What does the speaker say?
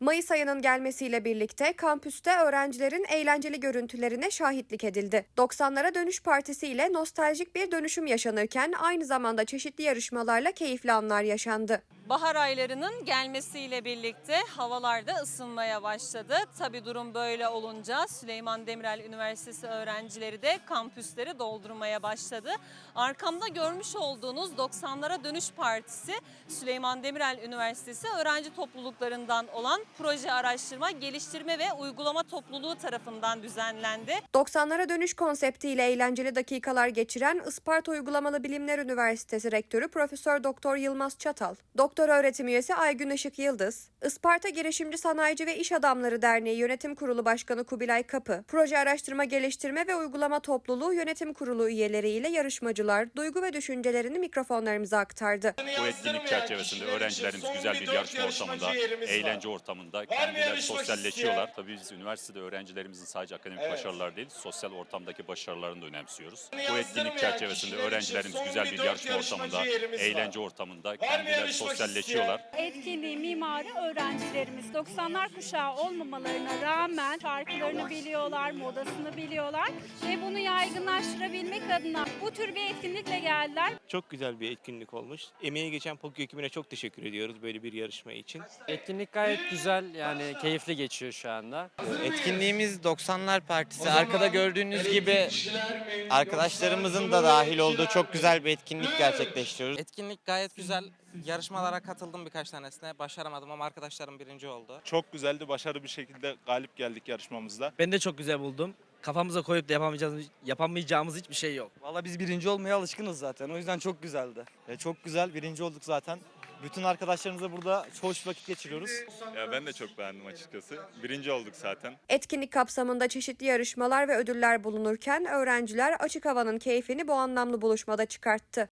Mayıs ayının gelmesiyle birlikte kampüste öğrencilerin eğlenceli görüntülerine şahitlik edildi. 90'lara Dönüş Partisi ile nostaljik bir dönüşüm yaşanırken aynı zamanda çeşitli yarışmalarla keyifli anlar yaşandı. Bahar aylarının gelmesiyle birlikte havalar da ısınmaya başladı. Tabi durum böyle olunca Süleyman Demirel Üniversitesi öğrencileri de kampüsleri doldurmaya başladı. Arkamda görmüş olduğunuz 90'lara Dönüş Partisi Süleyman Demirel Üniversitesi öğrenci topluluklarından olan proje araştırma, geliştirme ve uygulama topluluğu tarafından düzenlendi. 90'lara dönüş konseptiyle eğlenceli dakikalar geçiren Isparta Uygulamalı Bilimler Üniversitesi Rektörü Profesör Doktor Yılmaz Çatal, Doktor Öğretim Üyesi Aygün Işık Yıldız, Isparta Girişimci Sanayici ve İş Adamları Derneği Yönetim Kurulu Başkanı Kubilay Kapı, Proje Araştırma Geliştirme ve Uygulama Topluluğu Yönetim Kurulu üyeleriyle yarışmacılar duygu ve düşüncelerini mikrofonlarımıza aktardı. Bu etkinlik çerçevesinde öğrencilerimiz güzel bir yarışma ortamında, eğlence ortamında kendileri sosyalleşiyorlar. Tabii biz üniversitede öğrencilerimizin sadece akademik başarılar değil, sosyal ortamdaki başarılarını da önemsiyoruz. Bu etkinlik çerçevesinde öğrencilerimiz güzel bir yarışma ortamında, eğlence ortamında kendileri sosyalleşiyorlar. Etkinliği mimarı öğrencilerimiz 90'lar kuşağı olmamalarına rağmen şarkılarını biliyorlar, modasını biliyorlar ve bunu yaygınlaştırabilmek adına bu tür bir etkinlikle geldiler. Çok güzel bir etkinlik olmuş. Emeği geçen POKİ ekibine çok teşekkür ediyoruz böyle bir yarışma için. Etkinlik gayet güzel yani keyifli geçiyor şu anda. Etkinliğimiz 90'lar Partisi. Arkada gördüğünüz gibi arkadaşlarımızın da dahil olduğu çok güzel bir etkinlik gerçekleştiriyoruz. Etkinlik gayet güzel. Yarışmalara katıldım birkaç tanesine. Başaramadım ama arkadaşlarım birinci oldu. Çok güzeldi. Başarılı bir şekilde galip geldik yarışmamızda. Ben de çok güzel buldum. Kafamıza koyup da yapamayacağımız, yapamayacağımız hiçbir şey yok. Valla biz birinci olmaya alışkınız zaten. O yüzden çok güzeldi. E, çok güzel birinci olduk zaten. Bütün arkadaşlarımızla burada hoş vakit geçiriyoruz. Ya ben de çok beğendim açıkçası. Birinci olduk zaten. Etkinlik kapsamında çeşitli yarışmalar ve ödüller bulunurken öğrenciler açık havanın keyfini bu anlamlı buluşmada çıkarttı.